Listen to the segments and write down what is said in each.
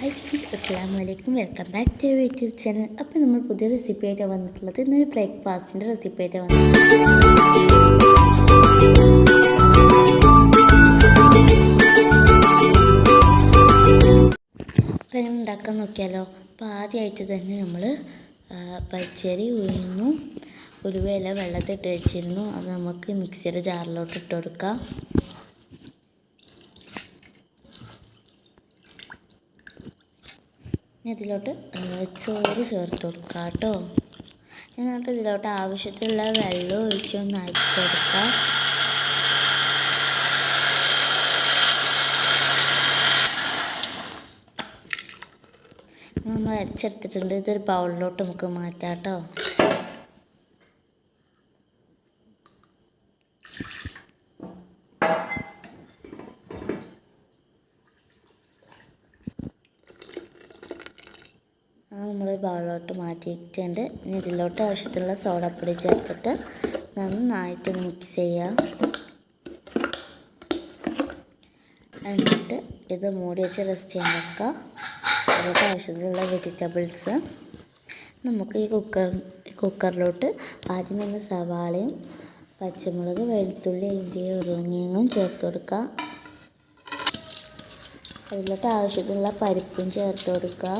Hi അസ്സാം വലൈക്കും welcome back to YouTube channel അപ്പോൾ നമ്മൾ പുതിയ റെസിപ്പി ആയിട്ട് വന്നിട്ടുള്ളത് ഇന്നൊരു ബ്രേക്ക്ഫാസ്റ്റിന്റെ റെസിപ്പി ആയിട്ട് വന്നു അപ്പം ഉണ്ടാക്കാൻ നോക്കിയാലോ? അപ്പോൾ ആദ്യമായിട്ട് തന്നെ നമ്മൾ പച്ചരി ഉഴുന്നു ഒരു വേല വെള്ളത്തിട്ട് വെച്ചിരുന്നു. അത് നമുക്ക് മിക്സിയുടെ ജാറിലോട്ട് ഇട്ട് കൊടുക്കാം. ഇനി ഇതിലോട്ട് ചോറ് ചേർത്ത് കൊടുക്കാം കേട്ടോ. എന്നിട്ട് ഇതിലോട്ട് ആവശ്യത്തിലുള്ള വെള്ളം ഒഴിച്ചൊന്ന് അരച്ച് കൊടുക്കാം. നമ്മൾ അരച്ചെടുത്തിട്ടുണ്ട്. ഇതൊരു ബൗളിലോട്ട് നമുക്ക് മാറ്റാം കേട്ടോ. നമ്മൾ ബൗളിലോട്ട് മാറ്റിയിട്ടുണ്ട്. ഇനി ഇതിലോട്ട് ആവശ്യത്തിനുള്ള സോഡപ്പൊടി ചേർത്തിട്ട് നന്നായിട്ട് മിക്സ് ചെയ്യാം. എന്നിട്ട് ഇത് മൂടി വെച്ച് റെസ്റ്റ് ചെയ്യാൻ വെക്കുക അതിലോട്ട് ആവശ്യത്തിനുള്ള വെജിറ്റബിൾസ് നമുക്ക് ഈ കുക്കർ കുക്കറിലോട്ട് ആദ്യം തന്നെ സവാളയും പച്ചമുളക് വെളുത്തുള്ളി ഇഞ്ചി ഉരുളങ്ങിയങ്ങും ചേർത്ത് കൊടുക്കുക അതിലോട്ട് ആവശ്യത്തിനുള്ള പരിപ്പും ചേർത്ത് കൊടുക്കുക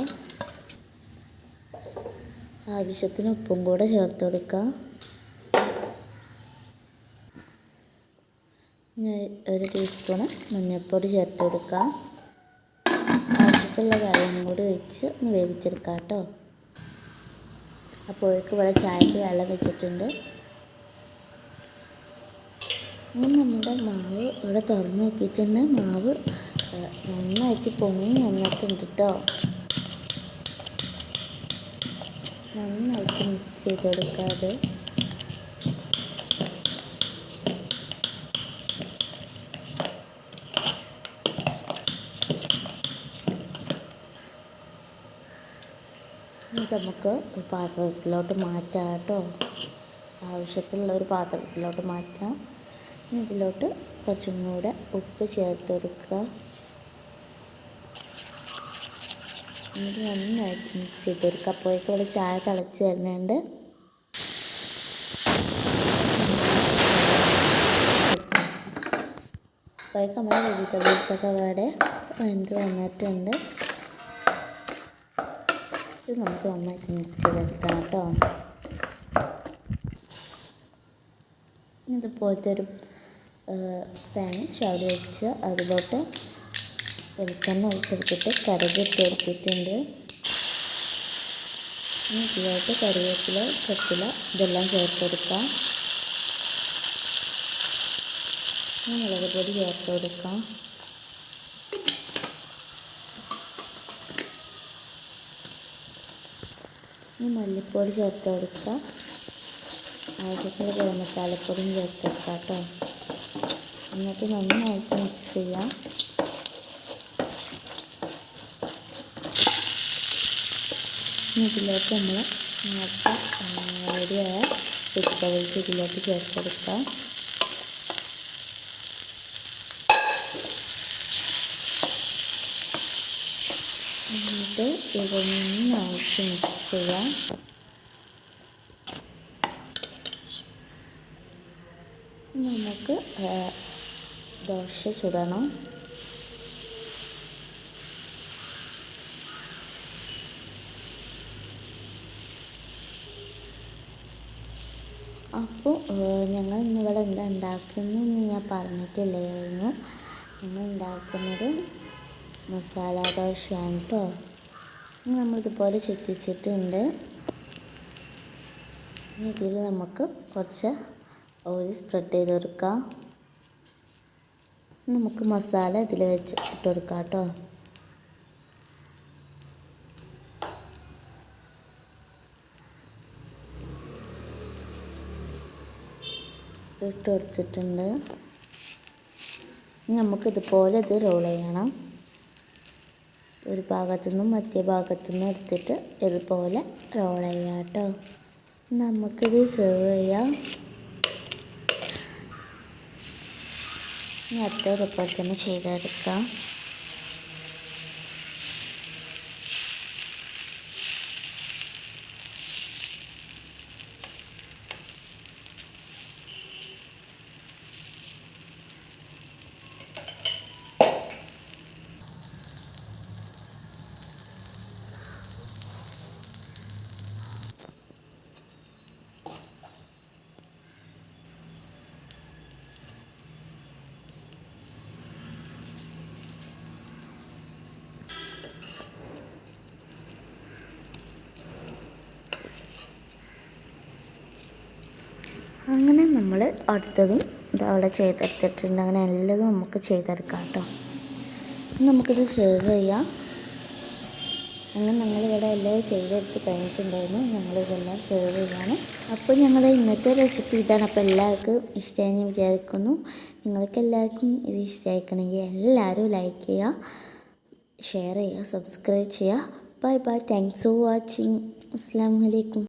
ആവശ്യത്തിന് ഉപ്പും കൂടെ ചേർത്ത് കൊടുക്കാം. ഒരു ടീസ്പൂണ് മഞ്ഞൾപ്പൊടി ചേർത്ത് കൊടുക്കാം. ആവശ്യത്തിലുള്ള വെള്ളം കൂടി ഒഴിച്ച് ഒന്ന് വേവിച്ചെടുക്കാം കേട്ടോ. അപ്പോഴേക്ക് ഇവിടെ ചായക്ക് വെള്ളം വെച്ചിട്ടുണ്ട്. ഇനി നമ്മുടെ മാവ് ഇവിടെ തുറന്ന് നോക്കിയിട്ടുണ്ട്. മാവ് നന്നായിട്ട് പൊങ്ങി വന്നിട്ടുണ്ട് കേട്ടോ. നന്നായിട്ട് മിക്സ് ചെയ്ത് കൊടുക്കാതെ നമുക്ക് പാത്രത്തിലോട്ട് മാറ്റാം കേട്ടോ. ആവശ്യത്തിലുള്ള ഒരു പാത്രത്തിലോട്ട് മാറ്റാം. ഇതിലോട്ട് കുറച്ചും കൂടെ ഉപ്പ് ചേർത്ത് കൊടുക്കുക എന്നിട്ട് നന്നായിട്ട് മിക്സ് ചെയ്ത് ഒരു അപ്പോഴേക്കും ഇവിടെ ചായ തിളച്ച് തരുന്നുണ്ട് അപ്പോഴേക്കും നമ്മുടെ വെജിറ്റബിൾസൊക്കെ ഇവിടെ വെന്ത് വന്നിട്ടുണ്ട്. ഇത് നമുക്ക് നന്നായിട്ട് മിക്സ് ചെയ്തെടുക്കാം കേട്ടോ. ഇതുപോലത്തെ ഒരു പാൻ ചവിടി വെച്ച് അതിലോട്ട് വെളിച്ചെണ്ണ ഒഴിച്ചെടുത്തിട്ട് കടുകിട്ട് കൊടുത്തിട്ടുണ്ട് ഇനി ഇതിലോട്ട് കറിവേപ്പില ചപ്പില ഇതെല്ലാം ചേർത്ത് കൊടുക്കാം. ഇനി മുളക് പൊടി ചേർത്ത് കൊടുക്കാം. ഇനി മല്ലിപ്പൊടി ചേർത്ത് കൊടുക്കാം. ആവശ്യത്തിന് ഗരം മസാലപ്പൊടിയും ചേർത്ത് കൊടുക്കാം കേട്ടോ. എന്നിട്ട് നന്നായിട്ട് മിക്സ് ചെയ്യാം. ഇതിലോട്ട് നമ്മൾ നേരത്തെ റെഡിയായ വെജിറ്റബിൾസ് ഇതിലേക്ക് ചേർത്ത് കൊടുക്കാം. ഇത് നന്നായിട്ട് മിക്സ് ചെയ്യാം നമുക്ക് ദോശ ചുടണം. അപ്പോൾ ഞങ്ങൾ ഇന്നിവിടെ എന്താ ഉണ്ടാക്കുന്നതെന്ന് ഞാൻ പറഞ്ഞിട്ടില്ലായിരുന്നു. ഞങ്ങൾ ഉണ്ടാക്കുന്നത് മസാല ദോശയാണ് കേട്ടോ നമ്മളിതുപോലെ ചെത്തിച്ചിട്ടുണ്ട് ഇതിൽ നമുക്ക് കുറച്ച് ഓയിൽ സ്പ്രെഡ് ചെയ്ത് കൊടുക്കാം. നമുക്ക് മസാല ഇതിൽ വെച്ച് ഇട്ട് കൊടുക്കാം കേട്ടോ ഇട്ട് കൊടുത്തിട്ടുണ്ട് നമുക്കിതുപോലെ ഇത് റോൾ ചെയ്യണം. ഒരു ഭാഗത്തു നിന്നും മറ്റേ ഭാഗത്തു നിന്നും എടുത്തിട്ട് ഇതുപോലെ റോൾ ചെയ്യാം കേട്ടോ. നമുക്കിത് സെർവ് ചെയ്യാം. ഇനി അടുത്ത ഇതുപോലെ തന്നെ ചെയ്തെടുക്കാം. അടുത്തതും ഇത് അവിടെ ചെയ്തെടുത്തിട്ടുണ്ട്. അങ്ങനെ എല്ലതും നമുക്ക് ചെയ്തെടുക്കാം കേട്ടോ. നമുക്കിത് സെർവ് ചെയ്യാം. അങ്ങനെ ഞങ്ങളിവിടെ എല്ലാം ചെയ്തെടുത്ത് കഴിഞ്ഞിട്ടുണ്ടായിരുന്നു. ഞങ്ങളിതെല്ലാം സെർവ് ചെയ്യാണ്. അപ്പോൾ ഞങ്ങളുടെ ഇന്നത്തെ റെസിപ്പി ഇതാണ്. അപ്പോൾ എല്ലാവർക്കും ഇഷ്ടമായി വിചാരിക്കുന്നു. നിങ്ങൾക്ക് എല്ലാവർക്കും ഇത് ഇഷ്ടമായിക്കണമെങ്കിൽ എല്ലാവരും ലൈക്ക് ചെയ്യുക ഷെയർ ചെയ്യുക സബ്സ്ക്രൈബ് ചെയ്യുക. Bye bye thanks for watching അസ്സാം വലൈക്കും